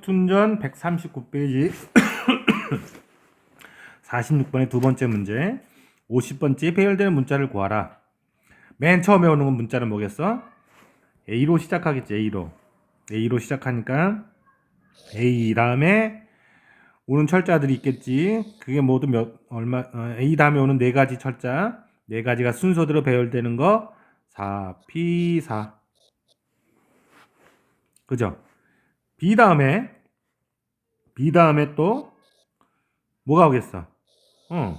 툰전 139페이지. 46번의 두 번째 문제. 50번째 배열되는 문자를 구하라. 맨 처음에 오는 건 문자는 뭐겠어? A로 시작하겠지 A로. A로 시작하니까 A 다음에 오는 철자들이 있겠지. 그게 모두 몇 얼마 어, A 다음에 오는 네 가지 철자. 네 가지가 순서대로 배열되는 거. 4, P, 4 그죠? B 다음에 B 다음에 또 뭐가 오겠어? 어.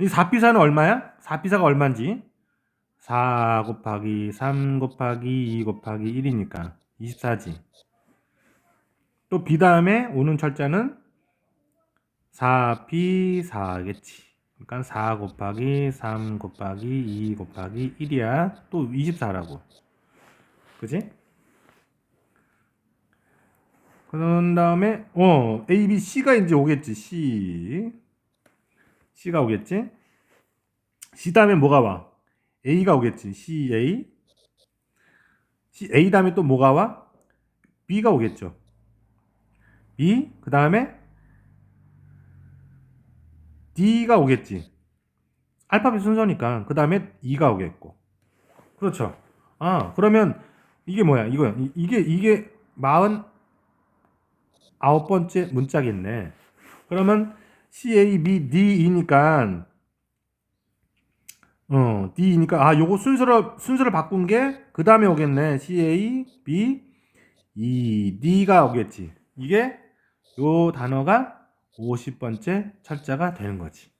이 4P사는 얼마야? 4P사가 얼마인지? 4 곱하기 3 곱하기 2 곱하기 1이니까 24지. 또 B 다음에 오는 철자는 4P4겠지. 그러니까 4 곱하기 3 곱하기 2 곱하기 1이야. 또 24라고. 그지? 그런 다음에 어 A, B, C가 이제 오겠지 C. C가 오겠지? C 다음에 뭐가 와? A가 오겠지 C A. C A 다음에 또 뭐가 와? B가 오겠죠. B 그 다음에 D가 오겠지. 알파벳 순서니까 그 다음에 E가 오겠고. 그렇죠. 아 그러면 이게 뭐야? 이거야. 이- 이게 이게 마흔 아홉 번째 문자겠네. 그러면 C A B D E니까 어 D니까 아 요거 순서를 순서를 바꾼 게 그 다음에 오겠네. C A B E D가 오겠지. 이게 요 단어가 50번째 철자가 되는 거지.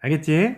알겠지?